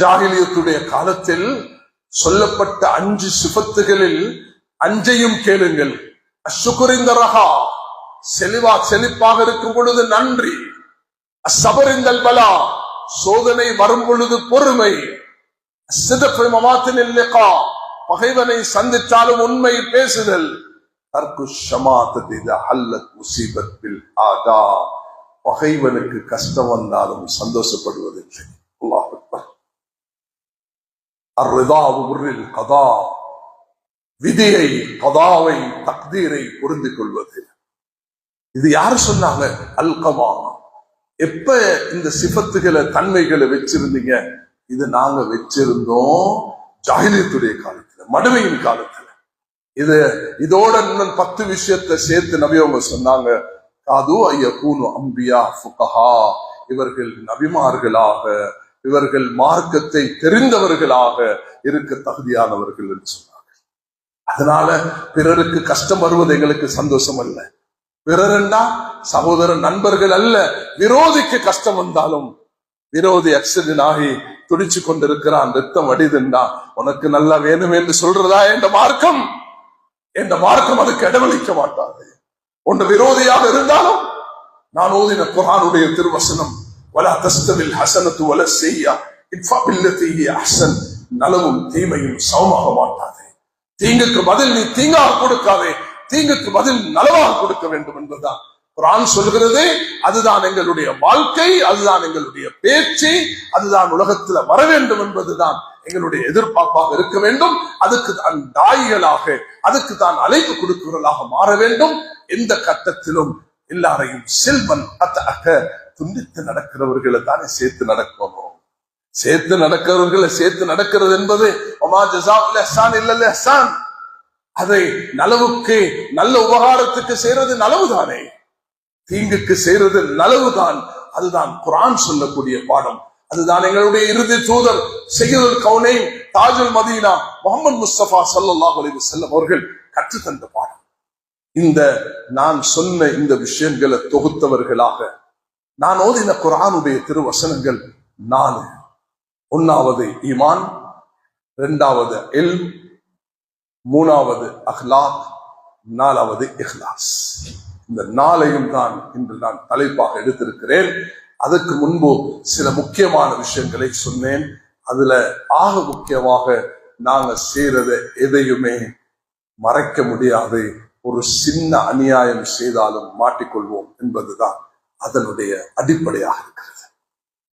ஜாகிலியத்துடைய காலத்தில் சொல்லப்பட்ட அஞ்சு சிபத்துகளில் அஞ்சையும் கேளுங்கள். அசுகுரிந்த ரகா செழிவா செழிப்பாக இருக்கும் பொழுது நன்றி. அசபரிந்தல் பலா. சோதனை வரும் பொழுது பொறுமை. பகைவனை சந்தித்தாலும் உண்மை பேசுதல். பகைவனுக்கு கஷ்டம் வந்தாலும் சந்தோஷப்படுவதில்லை. கதா. விதியை கதாவை தக்தீரை புரிந்து கொள்வது இது யாரு சொன்னாங்க? அல்கமா எப்ப இந்த சிபத்துகளை தன்மைகளை வச்சிருந்தீங்க? இது நாங்க வச்சிருந்தோம் ஜாகிரியத்துடைய காலத்துல மடுமையின் காலத்துல. இது இதோட இன்னும் பத்து விஷயத்தை சேர்த்து நபியவங்க சொன்னாங்க. காது ஐய கூனு அம்பியா ஃபுகஹா. இவர்கள் நபிமார்களாக இவர்கள் மார்க்கத்தை தெரிந்தவர்களாக இருக்க தகுதியானவர்கள் என்று சொன்னாங்க அதனால பிறருக்கு கஷ்டம் வருவது எங்களுக்கு சந்தோஷம் அல்ல. பிறருண்டா சகோதர நண்பர்கள் அல்ல. விரோதிக்கு கஷ்டம் வந்தாலும் விரோதி ஆக்சிடென்ட் ஆகி துடிச்சு கொண்டிருக்கிறான் ரத்தம் வடிதுண்டா உனக்கு நல்லா வேணும் என்று சொல்றதா என்ற மார்க்கம்? என்ற மார்க்கம் அதுக்கு இடமளிக்க மாட்டாது. ஒன்று விரோதியாக இருந்தாலும் நான் ஓதின குரானுடைய திருவசனம் வல ولا ஹசனத்து வல செய்யா هي أحسن. நலவும் தீமையும் சமமாக மாட்டாதே தீங்குக்கு பதில் நீ தீங்காக கொடுக்காதே. தீங்குக்கு பதில் நலவாக கொடுக்க வேண்டும் என்பதுதான். குரான் சொல்கிறது அதுதான் எங்களுடைய வாழ்க்கை அதுதான் எங்களுடைய பேச்சு அதுதான் உலகத்துல வர வேண்டும் என்பதுதான் எங்களுடைய எதிர்பார்ப்பாக இருக்க வேண்டும். அதுக்கு தான் தாய்களாக அதுக்கு தான் அழைப்பு கொடுக்கிறவர்களாக மாற வேண்டும். எந்த கட்டத்திலும் எல்லாரையும் செல்வன் அத்த துண்டித்து நடக்கிறவர்களை தானே சேர்த்து நடக்கணும். சேர்த்து நடக்கிறவர்களை சேர்த்து நடக்கிறது என்பது ஒமா ஜஸாஉல் இஹ்சான் இல்ல இஹ்சான் அதை நலவுக்கு நல்ல உபகாரத்துக்கு செய்யறது நலவுதானே? தீங்குக்கு செய்யறது நலவுதான். அதுதான் குரான் சொல்லக்கூடிய பாடம். அதுதான் எங்களுடைய இறுதி தூதர் செய்யுதல் கவுனை தாஜுல் மதீனா முகமது முஸ்தபா சல்லாஹ் அலைஹி வஸல்லம் அவர்கள் கற்றுத்தந்த பாடம். இந்த நான் சொன்ன இந்த விஷயங்களை தொகுத்தவர்களாக நான் ஓதின குரானுடைய திருவசனங்கள் நாலு. ஒன்னாவது ஈமான் இரண்டாவது எல் மூணாவது அஹ்லாக் நாலாவது இஹ்லாஸ். இந்த நாளையும் தான் இன்று நான் தலைப்பாக எடுத்திருக்கிறேன். அதற்கு முன்பு சில முக்கியமான விஷயங்களை சொன்னேன். அதுல ஆக முக்கியமாக நாங்க செய்யறத எதையுமே மறைக்க முடியாது. ஒரு சின்ன அநியாயம் செய்தாலும் மாட்டிக்கொள்வோம் என்பதுதான். அதனுடைய அடிப்படையாக இருக்கிறது.